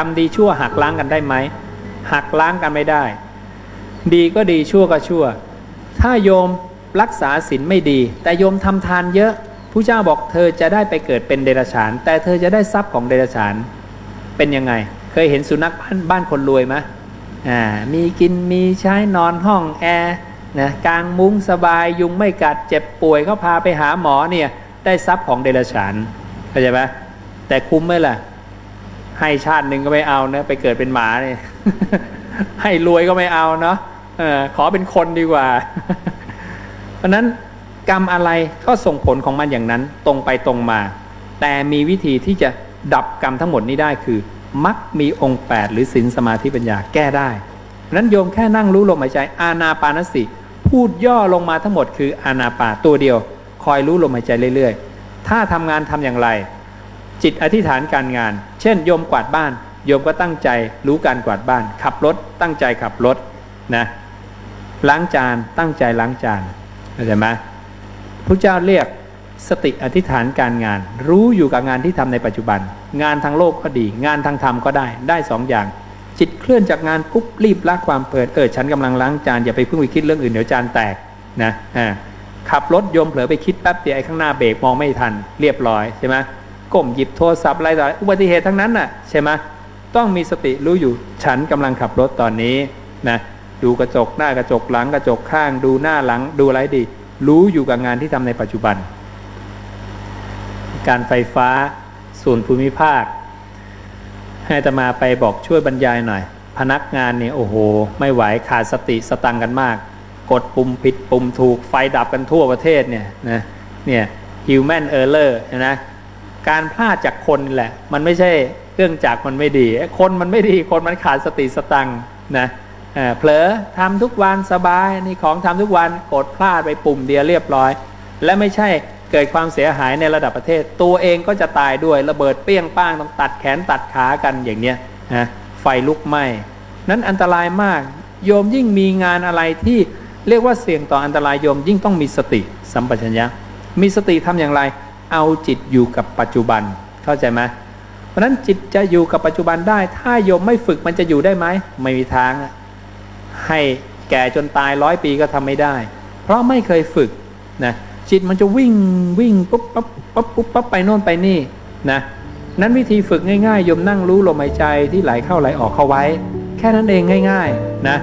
รมดีชั่วหักล้างกันได้ไหมหักล้างกันไม่ได้ ดีก็ดีชั่วก็ชั่ว ถ้าโยมรักษาศีลไม่ดี แต่โยมทำทานเยอะผู้เจ้าบอกเธอจะได้ไปเกิดเป็นเดรัจฉาน แต่เธอจะได้ทรัพย์ของเดรัจฉาน เป็นยังไง เคยเห็นสุนัขบ้านบ้านคนรวยไหมอ่ามีกินมีใช้นอนห้องแอร์นะกลางมุ้งสบายยุงไม่กัดเจ็บป่วยเขาพาไปหาหมอเนี่ยได้ทรัพย์ของเดรัจฉานเข้าใจไหมแต่คุ้มไหมล่ะ ให้ชาติหนึ่งก็ไม่เอานะไปเกิดเป็นหมาเนี่ยให้รวยก็ไม่เอาเนาะขอเป็นคนดีกว่า เพราะนั้นกรรมอะไรก็ส่งผลของมันอย่างนั้นตรงไปตรงมา แต่มีวิธีที่จะดับกรรมทั้งหมดนี้ได้คือมักมีองค์ 8 หรือศีลสมาธิปัญญาแก้ได้เพราะนั้นโยมแค่นั่งรู้ลมหายใจ อานาปานสติพูดย่อลงมาทั้งหมดคืออานาปาตัวเดียว คอยรู้ลมหายใจเรื่อย ๆ ถ้าทำงานทำอย่างไร จิตอธิษฐานการงาน เช่นโยมกวาดบ้าน โยมก็ตั้งใจรู้การกวาดบ้าน ขับรถ ตั้งใจขับรถนะล้างจานตั้งใจล้างจานเข้าใจไหมพระเจ้าเรียกสติอธิษฐานการงาน รู้อยู่กับงานที่ทำในปัจจุบัน งานทางโลกก็ดี งานทางธรรมก็ได้ได้สองอย่าง จิตเคลื่อนจากงานปุ๊บรีบละความเปิดเออฉันกำลังล้างจานอย่าไปเพิ่งไปคิดเรื่องอื่นเดี๋ยวจานแตกนะอ่าขับรถโยมเผลอไปคิดแป๊บเดียวไอ้ข้างหน้าเบรกมองไม่ทัน เรียบร้อยใช่ไหม ก้มหยิบโทรศัพท์อะไรต่ออุบัติเหตุทั้งนั้นน่ะใช่ไหมต้องมีสติรู้อยู่ฉันกำลังขับรถตอนนี้นะดูกระจกหน้ากระจกหลังกระจกข้าง ดูหน้าหลังดูอะไรดี รู้อยู่กับงานที่ทำในปัจจุบัน การไฟฟ้าส่วนภูมิภาค ให้ตมาไปบอกช่วยบรรยายหน่อย พนักงานเนี่ยโอ้โห ไม่ไหวขาดสติสตังกันมาก กดปุ่มผิดปุ่มถูกไฟดับกันทั่วประเทศเนี่ยนะเนี่ย human error นะ การพลาดจากคนแหละ มันไม่ใช่เครื่องจักรมันไม่ดี คนมันไม่ดีคนมันขาดสติสตังนะเออเผลอทำทุกวันสบายนี่ของทำทุกวันกดพลาดไปปุ่มเดียวเรียบร้อย และไม่ใช่เกิดความเสียหายในระดับประเทศ ตัวเองก็จะตายด้วยระเบิดเปี้ยงป้างต้องตัดแขนตัดขากันอย่างเนี้ยนะไฟลุกไหม้นั้นอันตรายมาก โยมยิ่งมีงานอะไรที่เรียกว่าเสี่ยงต่ออันตรายโยมยิ่งต้องมีสติสัมปชัญญะมีสติทำอย่างไร เอาจิตอยู่กับปัจจุบันเข้าใจไหมเพราะฉะนั้นจิตจะอยู่กับปัจจุบันได้ ถ้าโยมไม่ฝึกมันจะอยู่ได้ไหมไม่มีทางให้แก่จนตายร้อยปีก็ทำไม่ได้ เพราะไม่เคยฝึกนะจิตมันจะวิ่งวิ่งปุ๊บปั๊บปั๊บปุ๊บปั๊บไปโน่นไปนี่นะนั้นวิธีฝึกง่ายๆโยมนั่งรู้ลมหายใจที่ไหลเข้าไหลออกเข้าไว้ แค่นั้นเองง่าย ๆ นะ